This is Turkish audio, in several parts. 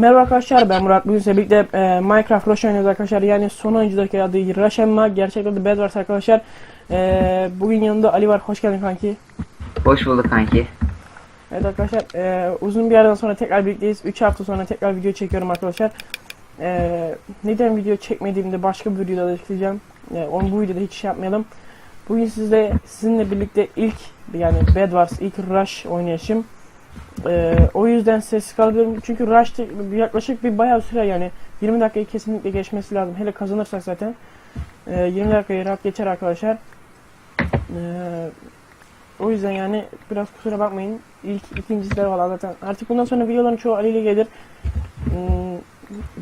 Merhaba arkadaşlar ben Murat. Bugün size birlikte e, Minecraft Rush oynuyoruz arkadaşlar. Yani son oyuncudaki adı Rush Emma. Gerçek adı Bedwars arkadaşlar. E, bugün yanımda Ali var. Hoş geldin kanki. Hoş bulduk kanki. Evet arkadaşlar e, uzun bir aradan sonra tekrar birlikteyiz. 3 hafta sonra tekrar video çekiyorum arkadaşlar. E, neden video çekmediğimde başka bir videoda da açıklayacağım. E, onu bu videoda hiç şey yapmayalım. Bugün sizle sizinle birlikte ilk yani Bedwars ilk Rush oynayışım. E, o yüzden sessiz kalıyorum çünkü Rush yaklaşık bir bayağı süre yani 20 dakikayı kesinlikle geçmesi lazım. Hele kazanırsak zaten e, 20 dakikayı rahat geçer arkadaşlar. E, o yüzden yani biraz kusura bakmayın. İlk ikincisi de valla zaten. Artık bundan sonra videoların çoğu Ali ile gelir. Hmm,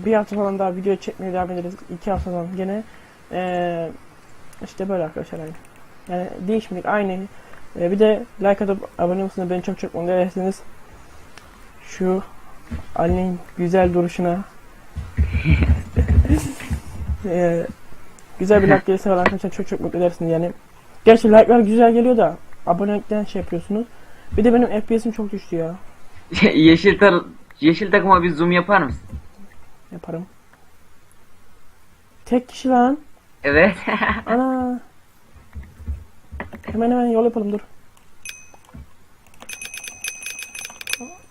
bir hafta falan daha video çekmeye devam ederiz. İki haftadan gene. Ee, işte böyle arkadaşlar yani. Yani değişmedik aynı. Ee, bir de like atıp abone olursanız beni çok çok mutlu edersiniz. Şu Ali'nin güzel duruşuna. Ee, güzel bir like gelirse falan arkadaşlar çok çok mutlu edersiniz yani. Gerçi like'lar güzel geliyor da abonelikten şey yapıyorsunuz. Bir de benim FPS'im çok düştü ya. yeşil tar yeşil takıma bir zoom yapar mısın? Yaparım. Tek kişi lan. Evet. Ana. Hemen hemen yol yapalım dur.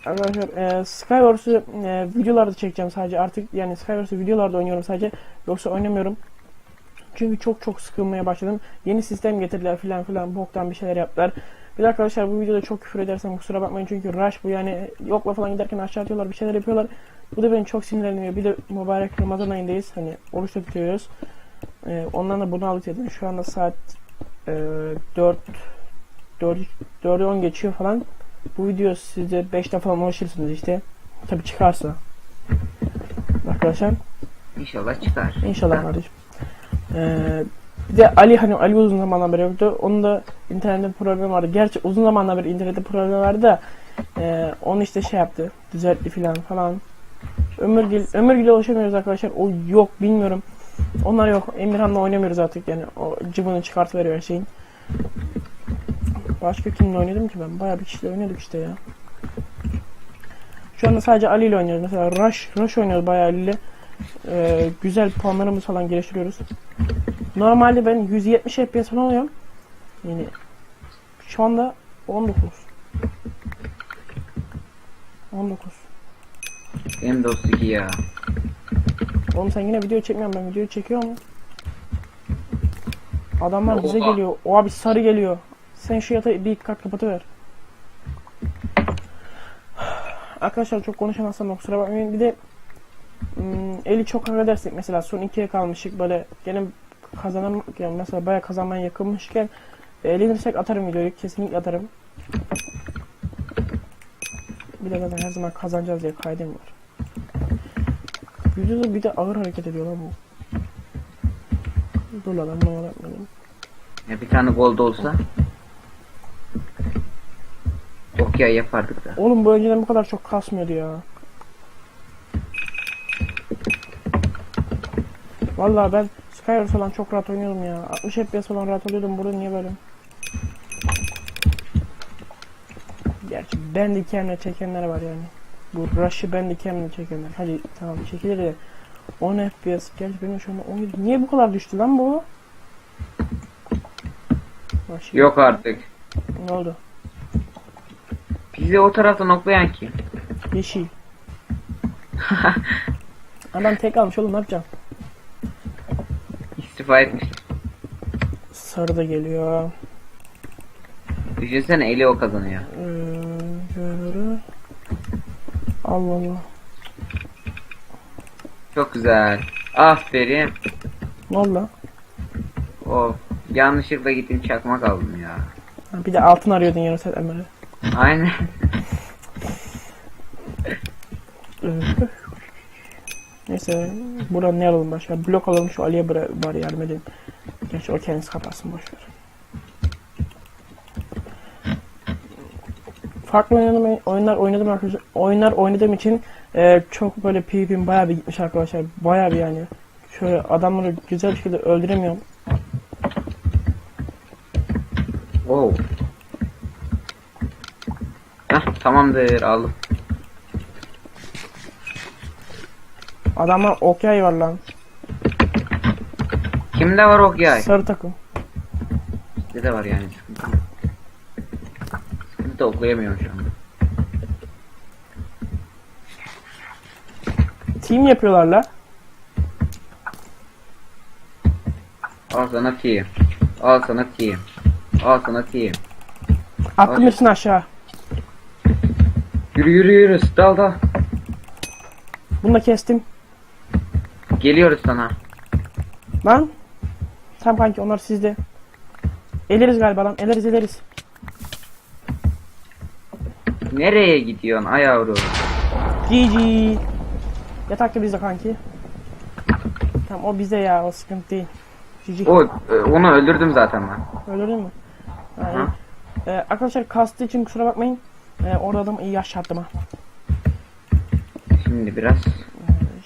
Arkadaşlar e, Skywars'u e, videolarda çekeceğim sadece artık yani Skywars'u videolarda oynuyorum sadece yoksa oynamıyorum. Çünkü çok çok sıkılmaya başladım. Yeni sistem getirdiler filan filan boktan bir şeyler yaptılar. Bir de arkadaşlar bu videoda çok küfür edersem kusura bakmayın çünkü rush bu yani yokla falan giderken aşağı atıyorlar bir şeyler yapıyorlar. Bu da beni çok sinirleniyor. Bir de mübarek Ramazan ayındayız. Hani oruç tutuyoruz. Ee, ondan da bunu aldık dedim. Şu anda saat e, 4 4 4'ü 10 geçiyor falan. Bu video size 5'te falan ulaşırsınız işte. Tabi çıkarsa. Arkadaşlar İnşallah çıkar. İnşallah kardeşim. Ee, bir de Ali hani Ali uzun zamandan beri yoktu. Onun da internette problem vardı. Gerçi uzun zamandan beri internette problem vardı da e, onu işte şey yaptı. Düzeltti filan falan. Ömürgül, Ömürgül'e ulaşamıyoruz arkadaşlar. O yok bilmiyorum. Onlar yok. Emirhan'la oynamıyoruz artık yani. O cıvını çıkartıveriyor her şeyin. Başka kimle oynadım ki ben? Bayağı bir kişiyle oynadık işte ya. Şu anda sadece Ali ile oynuyoruz. Mesela Rush, Rush oynuyoruz bayağı Ali ile. Ee, güzel puanlarımızı falan geliştiriyoruz. Normalde ben 170 FPS falan alıyorum. Yani şu anda 19. 19. Benim de 32 ya. Oğlum sen yine video çekmiyorsun ben video çekiyorum. Adamlar bize Oha. geliyor. O abi sarı geliyor. Sen şu yatağı bir kat kapatıver. Arkadaşlar çok konuşamazsam kusura bakmayın. Bir de hmm, eli çok halledersek mesela son ikiye kalmışık böyle gene kazanam yani mesela baya kazanmaya yakınmışken eğlenirsek atarım videoyu kesinlikle atarım. Bir de zaten her zaman kazanacağız diye kaydım var. Videoda bir de ağır hareket ediyor lan bu. Dur lan bunu. Ya bir tane gol da olsa. Yok ya yapardık da. Oğlum bu önceden bu kadar çok kasmıyordu ya. Vallahi ben Skywars falan çok rahat oynuyordum ya. 60 FPS falan rahat oluyordum. Burada niye böyle? Gerçi ben de kendine çekenler var yani. Bu Rush'ı ben de kendine çekenler. Hadi tamam çekilir de 10 FPS. Gerçi benim şu anda 17. Niye bu kadar düştü lan bu? Şimdi, Yok artık. Ne oldu? Bizi o tarafta noklayan kim? Yeşil. Adam tek almış oğlum ne yapacağım? İstifa etmiş. Sarı da geliyor. Düşünsene eli o kazanıyor. Ee. Allah Allah. Çok güzel. Aferin. Valla. Of. Yanlışlıkla gittim çakmak aldım ya. Bir de altın arıyordun yarım saat Emre. Aynen. Neyse. Buradan ne alalım başka? Blok alalım şu Ali'ye bari yardım edelim. Gerçi o kendisi kapatsın boşver. Farklı oynadım, oyunlar oynadım arkadaşlar. Oyunlar oynadığım için e, çok böyle PvP'm bayağı bir gitmiş arkadaşlar. Bayağı bir yani. Şöyle adamları güzel bir şekilde öldüremiyorum. Wow. Tamamdır aldım. Adamlar ok yay var lan. Kimde var ok yay? Sarı takım. Bizde de var yani sıkıntı. oklayamıyorum şu anda. Team yapıyorlar la. Al sana team. Al sana team. Al sana team. Attım hepsini aşağı. Yürü yürü yürü dal dal. Bunu da kestim. Geliyoruz sana. Lan. Tamam kanki onlar sizde. Eleriz galiba lan. Eleriz eleriz. Nereye gidiyorsun ay yavrum? GG. Yatak da bizde kanki. Tamam o bize ya o sıkıntı değil. GG. O e, onu öldürdüm zaten ben. Öldürdün mü? Ha, iyi. Ee, arkadaşlar kastı için kusura bakmayın. Ee, orada adamı iyi yaşattım ha. Şimdi biraz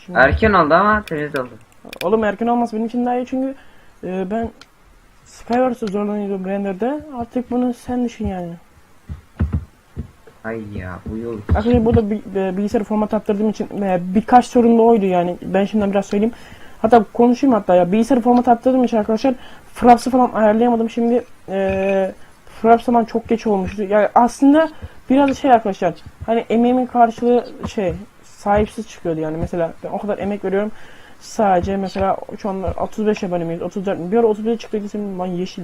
Şimdi, erken oldu ama temiz oldu. oğlum erken olmaz benim için daha iyi çünkü e, ben Skywars'ı zorlanıyordum render'de. Artık bunu sen düşün yani. Ay ya bu yol. Arkadaşlar burada e, bilgisayarı format attırdığım için e, birkaç sorun da oydu yani. Ben şimdiden biraz söyleyeyim. Hatta konuşayım hatta ya. Bilgisayarı format attırdığım için arkadaşlar Fraps'ı falan ayarlayamadım. Şimdi e, Fraps falan çok geç olmuştu. Yani aslında biraz şey arkadaşlar. Hani emeğimin karşılığı şey sahipsiz çıkıyordu yani. Mesela ben o kadar emek veriyorum. Sadece mesela şu anda 35 abone miyiz? 34 mi? Bir ara 31 çıktı senin lan yeşil.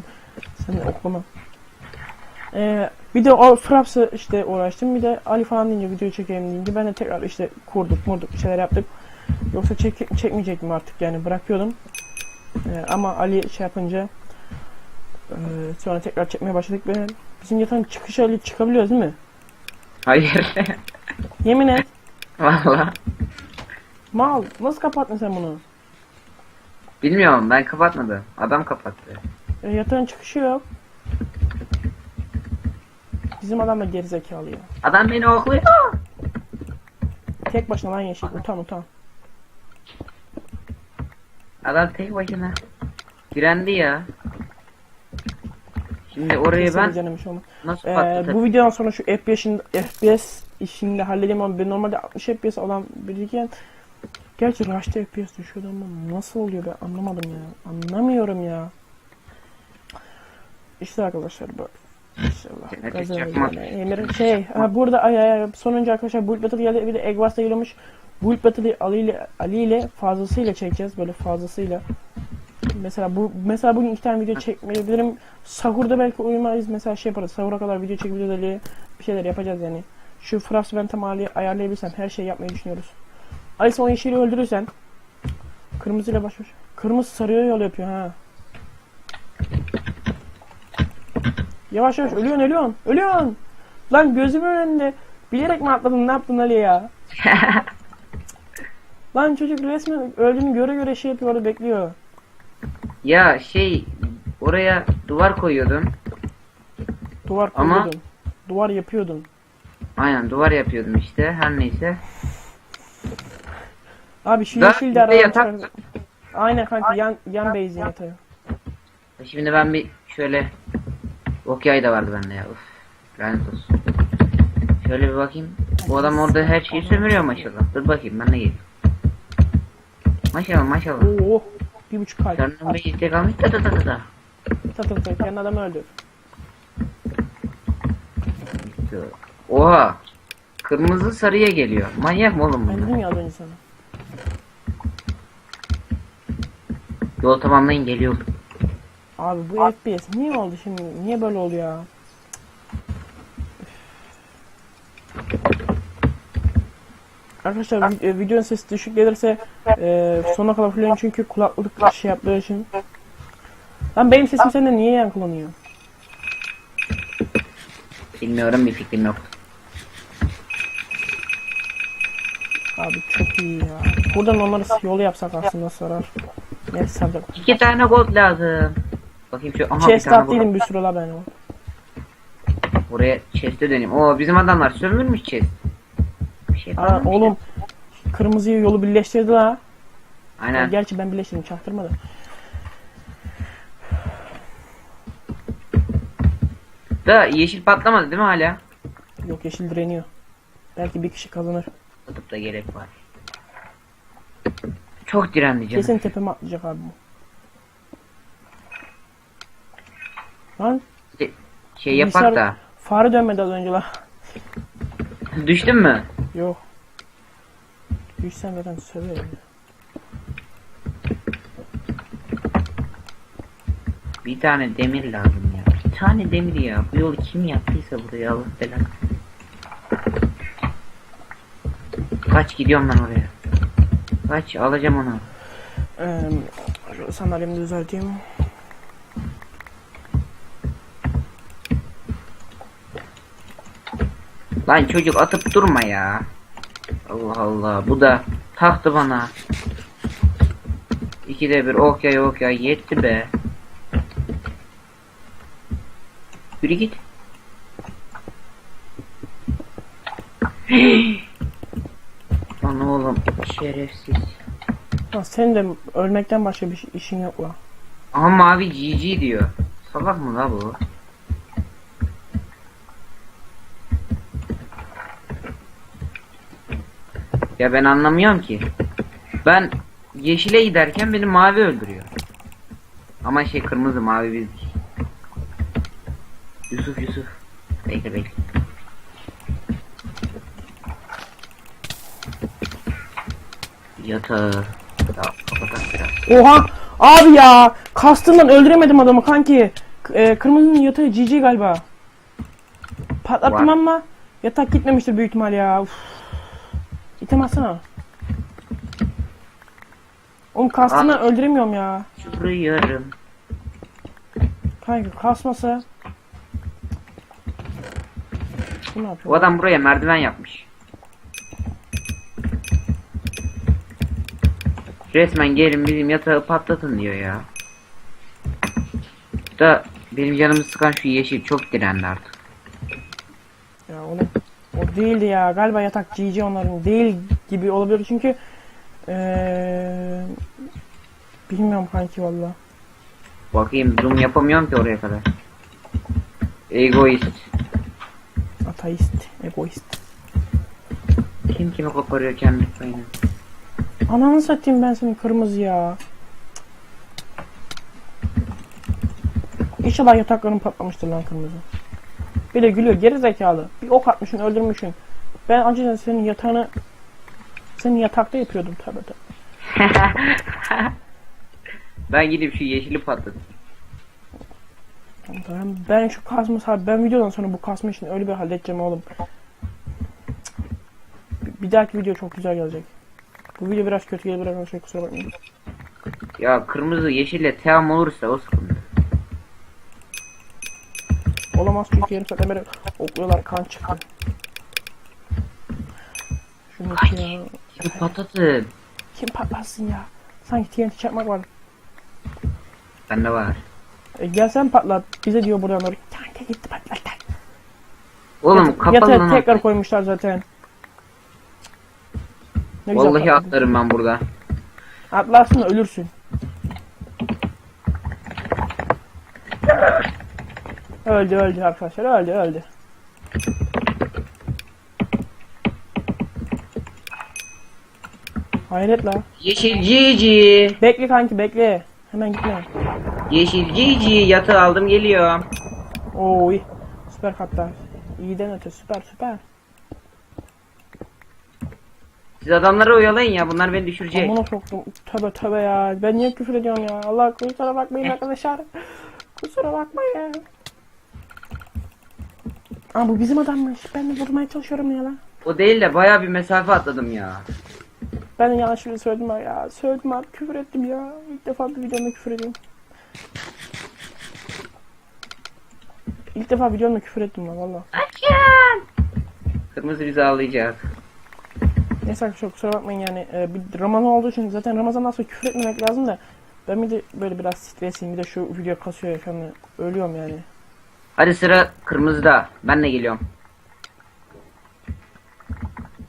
Sen de oklama. Ee, bir de o Fraps'ı işte uğraştım. Bir de Ali falan deyince video çekeyim deyince ben de tekrar işte kurduk murduk bir şeyler yaptık. Yoksa çek, çekmeyecektim artık yani bırakıyordum. Ee, ama Ali şey yapınca e, sonra tekrar çekmeye başladık ve bizim yatağın çıkış Ali çıkabiliyoruz değil mi? Hayır. Yemin et. Valla. Mal nasıl kapattın sen bunu? Bilmiyorum ben kapatmadım. Adam kapattı. E, yatağın çıkışı yok. Bizim adam da gerizekalı ya. Adam beni okluyor. Tek başına lan yeşil utan utan. Adam tek başına. Direndi ya. Şimdi orayı ben becerememiş olmaz. nasıl Ee, bu videodan sonra şu FPS'in FPS işini de halledeyim ama ben normalde 60 FPS olan biriyken Gerçi Rush'ta FPS düşüyordu ama nasıl oluyor ben anlamadım ya. Anlamıyorum ya. İşte arkadaşlar bu. İnşallah. Emir şey ha burada ay ay sonuncu arkadaşlar Build Battle geldi bir de Egg Wars'ta geliyormuş. Build Battle'ı Ali ile Ali ile fazlasıyla çekeceğiz böyle fazlasıyla. Mesela bu mesela bugün iki tane video çekmeyebilirim. Sahurda belki uyumayız. Mesela şey yaparız. Sahura kadar video çekebiliriz Ali. Bir şeyler yapacağız yani. Şu Fraps'ı ben tam hali ayarlayabilirsem her şeyi yapmayı düşünüyoruz. Ali sen o yeşili öldürürsen kırmızıyla baş başa. Kırmızı sarıya yol yapıyor ha. Yavaş yavaş ölüyorsun ölüyorsun ölüyorsun. Lan gözümün önünde bilerek mi atladın ne yaptın Ali ya? Lan çocuk resmen öldüğünü göre göre şey yapıyor orada bekliyor. Ya şey oraya duvar koyuyordum. Duvar Ama- koyuyordun. Duvar yapıyordun. Aynen duvar yapıyordum işte her neyse. Abi şu yeşil de bir de aradan yatak- çıkar- Aynen kanka yan yan base'in yatağı. Şimdi ben bir şöyle Okyay da vardı bende ya. Uf. Lanet olsun. Şöyle bir bakayım. Bu adam orada her şeyi sömürüyor maşallah. Dur bakayım ben de geleyim. Maşallah maşallah. Oo. Bir buçuk kalp. Karnım bir istek almış da da da da ta ta kendi adamı öldür. Oha. Kırmızı sarıya geliyor. Manyak mı oğlum Ben bunlar? dedim ya az önce sana. Yol tamamlayın geliyor. Abi bu FPS niye oldu şimdi? Niye böyle oldu ya? Arkadaşlar e, videonun sesi düşük gelirse e, sona kadar fulleyin çünkü kulaklık şey yaptığı için. Lan benim sesim sende niye yankılanıyor? Bilmiyorum bir fikrim yok. Abi çok iyi ya. Buradan onları yolu yapsak aslında sarar. Neyse saracak. İki tane gold lazım. Bakayım şu aha bir Chest tane attıydım gold. bir sürü la ben o. Buraya chest'e döneyim. Oo bizim adamlar sömürmüş chest. Şey Aa, kalmamış ya. oğlum kırmızıyı yolu birleştirdi la. Aynen. Gerçi ben birleştirdim çaktırmadı. Da yeşil patlamadı değil mi hala? Yok yeşil direniyor. Belki bir kişi kazanır. Tutup da gerek var. Çok direndi canım. Kesin tepeme atlayacak abi bu. Lan Şey yapak Bilgisayar- da. fare dönmedi az önce la. Düştün mü? Yok. Düşsem zaten söverim. Bir tane demir lazım ya. Bir tane demir ya. Bu yolu kim yaptıysa buraya Allah belanı. Kaç gidiyorum ben oraya. Kaç alacağım onu. Ee, sandalyemi düzelteyim. Lan çocuk atıp durma ya. Allah Allah bu da taktı bana. İkide bir ok ya ok ya yetti be. Yürü git. Lan oğlum şerefsiz. Ha, senin de ölmekten başka bir işin yok la. Aha mavi GG diyor. Salak mı la bu? Ya ben anlamıyorum ki. Ben yeşile giderken beni mavi öldürüyor. Ama şey kırmızı mavi bizdik. Yusuf Yusuf. Bekle bekle. Yatağı. Ya. Oha! Abi ya! Kastımdan öldüremedim adamı kanki. K- e, kırmızının yatağı GG galiba. Patlattım ama yatak gitmemiştir büyük ihtimal ya. Uf. İtem atsana. Oğlum kastımdan öldüremiyorum ya. Şurayarım. Kanka kasmasa. Bu ne O yapıyor? adam buraya merdiven yapmış. Resmen gelin bizim yatağı patlatın diyor ya. Da benim canımı sıkan şu yeşil çok direndi artık. Değildi ya. Galiba yatak GG onların değil gibi olabilir çünkü eee bilmiyorum kanki valla. Bakayım zoom yapamıyorum ki oraya kadar. Egoist. Ateist, egoist. Kim kime koparıyor kendi payını. Ananı satayım ben senin kırmızı ya. İnşallah yatakların patlamıştır lan kırmızı. Bir de gülüyor geri zekalı. Bir ok atmışsın öldürmüşsün. Ben acıdan senin yatağını senin yatakta yapıyordum tabi tabi. ben gidip şu yeşili patladım. Ben, ben şu kasma sahibi ben videodan sonra bu kasma işini öyle bir halledeceğim oğlum. Bir, dahaki video çok güzel gelecek. Bu video biraz kötü gelir arkadaşlar kusura bakmayın. Ya kırmızı yeşille team olursa o sıkıntı. Olamaz çünkü yarım saatten beri okluyorlar kan çıktı. Şunu ya. Şimdi patlatın. Kim patlatsın ya? Sanki TNT çakmak var. Bende var. E, gel sen patlat. Bize diyor buradan oraya. Kanka gitti patlat. Oğlum kapalı yatağı lan. tekrar koymuşlar zaten. Ne Vallahi atlarım ben burada. Atlarsın da ölürsün. Öldü öldü arkadaşlar öldü öldü. Hayret la. Yeşil GG. Bekle kanki bekle. Hemen gitme. Yeşil GG yatağı aldım geliyorum. Oy. Süper katlar. İyiden öte süper süper. Siz adamları oyalayın ya bunlar beni düşürecek. Amına soktum. Tövbe tövbe ya. Ben niye küfür ediyorum ya? Allah kusura bakmayın arkadaşlar. Kusura bakmayın. Aa bu bizim adammış. Ben de vurmaya çalışıyorum ya lan. O değil de baya bir mesafe atladım ya. Ben de yanlışlıkla söyledim abi ya. Söyledim abi küfür ettim ya. İlk defa bir videomda küfür ediyorum. İlk defa videomda küfür ettim lan valla. Kırmızı bizi ağlayacak. Neyse arkadaşlar kusura bakmayın yani. Ee, bir Ramazan olduğu için zaten Ramazan'dan sonra küfür etmemek lazım da. Ben bir de böyle biraz stresliyim. Bir de şu video kasıyor ya şu anda. Ölüyorum yani. Hadi sıra kırmızıda. Ben de geliyorum.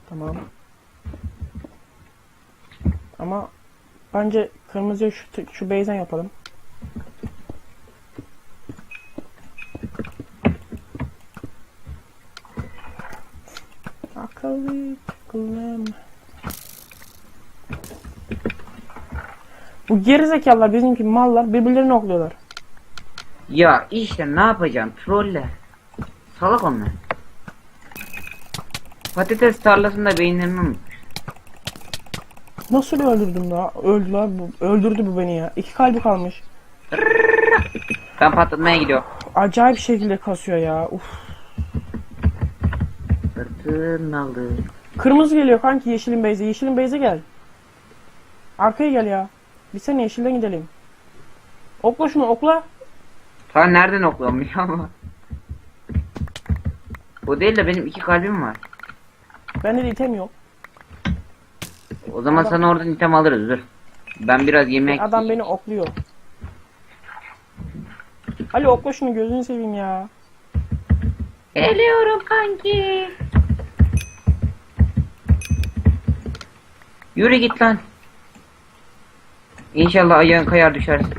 Tamam. Ama bence kırmızıya şu şu base'den yapalım. Akıllı kılım. Bu gerizekalılar bizimki mallar birbirlerini okluyorlar. Ya işte ne yapacaksın troller. Salak onlar. Patates tarlasında beyinlerini unutmuş. Nasıl öldürdüm la? Öldü la bu. Öldürdü bu beni ya. İki kalbi kalmış. Ben patlatmaya gidiyorum. Acayip şekilde kasıyor ya. Uf. Sırtın aldı. Kırmızı geliyor kanki yeşilin beyze. Yeşilin beyze gel. Arkaya gel ya. Bir sene yeşilden gidelim. Okla şunu okla. Ta nereden ya ama. O değil de benim iki kalbim var. Bende de item yok. O zaman Adam- sana oradan item alırız dur. Ben biraz yemek Adam beni okluyor. Ali okla şunu gözünü seveyim ya. Geliyorum kanki. Yürü git lan. İnşallah ayağın kayar düşersin.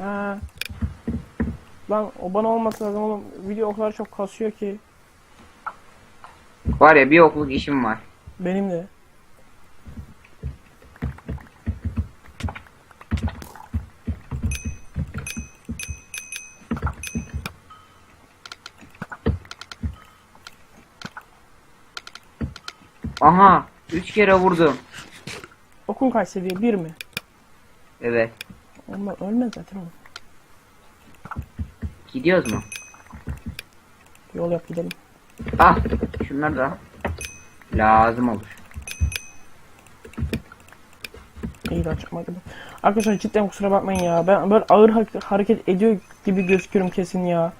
Ha. Lan o bana olması lazım oğlum. Video o kadar çok kasıyor ki. Var ya bir okluk işim var. Benim de. Aha. Üç kere vurdum. Okun kaç seviye? Bir mi? Evet. Onlar ölmez zaten oğlum. Gidiyoruz mu? Yol yap gidelim. Ah. Şunlar da lazım olur. İyi de çıkmadı. Arkadaşlar cidden kusura bakmayın ya. Ben böyle ağır ha- hareket ediyor gibi gözüküyorum kesin ya.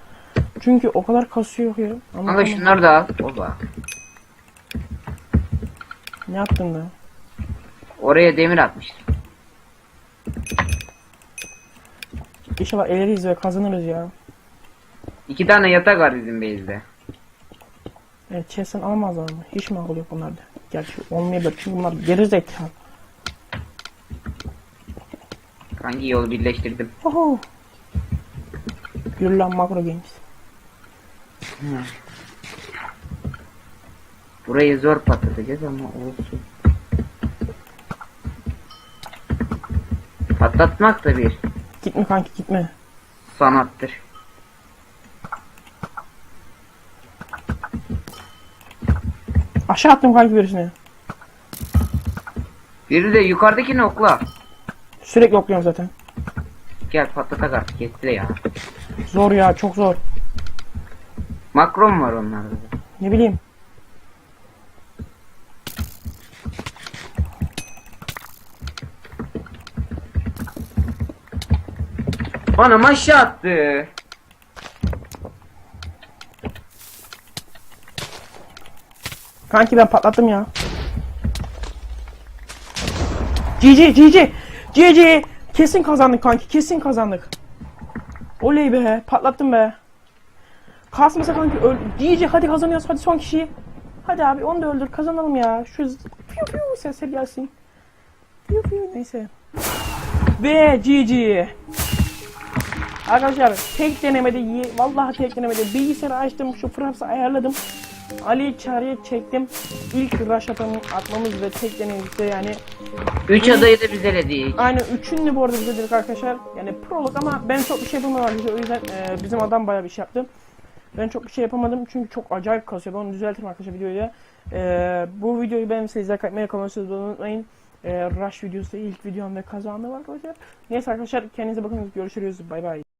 Çünkü o kadar kasıyor ya. Kanka mı? şunları da al. Oba. Ne yaptın da? Oraya demir atmıştım. İnşallah eleriz ve kazanırız ya. İki tane yatak var bizim base'de. Evet chest'ten alamazlar mı? Hiç mi akıl yok bunlarda? Gerçi olmayabilir çünkü bunlar geri zekalı. Kanki yolu birleştirdim. Oho. Yürü lan Makro Games. Burayı zor patlatacağız ama olsun. Patlatmak da bir Gitme kanki gitme. sanattır. Aşağı attım kanki birisini. Biri de yukarıdakini okla. Sürekli okluyorum zaten. Gel patlatak artık yetti ya. Zor ya çok zor. Makron var onlarda da. Ne bileyim. Bana aşağı attı. Kanki ben patlattım ya. GG GG GG Kesin kazandık kanki kesin kazandık. Oley be patlattım be. Kasmasa kanki öl GG hadi kazanıyoruz hadi son kişiyi. Hadi abi onu da öldür kazanalım ya. Şu piu piu sesler gelsin. Piu piu neyse. Ve GG. Arkadaşlar tek denemede iyi. Vallahi tek denemede bilgisayarı açtım şu fraps'ı ayarladım. Ali'yi çağrıya çektim. İlk rush atmamız ve tek denememizde yani. 3 adayı da biz eledik. Aynı üçünü bu arada bize dedik arkadaşlar. Yani prolog ama ben çok bir şey yapamadım arkadaşlar. O yüzden e, bizim adam bayağı bir şey yaptı. Ben çok bir şey yapamadım çünkü çok acayip kasıyordu. Onu düzeltirim arkadaşlar videoyu da. E, bu videoyu beğenmişseniz like atmayı, kalmayı unutmayın. E, Rush videosu ilk videom ve kazandım arkadaşlar. Neyse arkadaşlar kendinize bakın. Görüşürüz. Bay bay.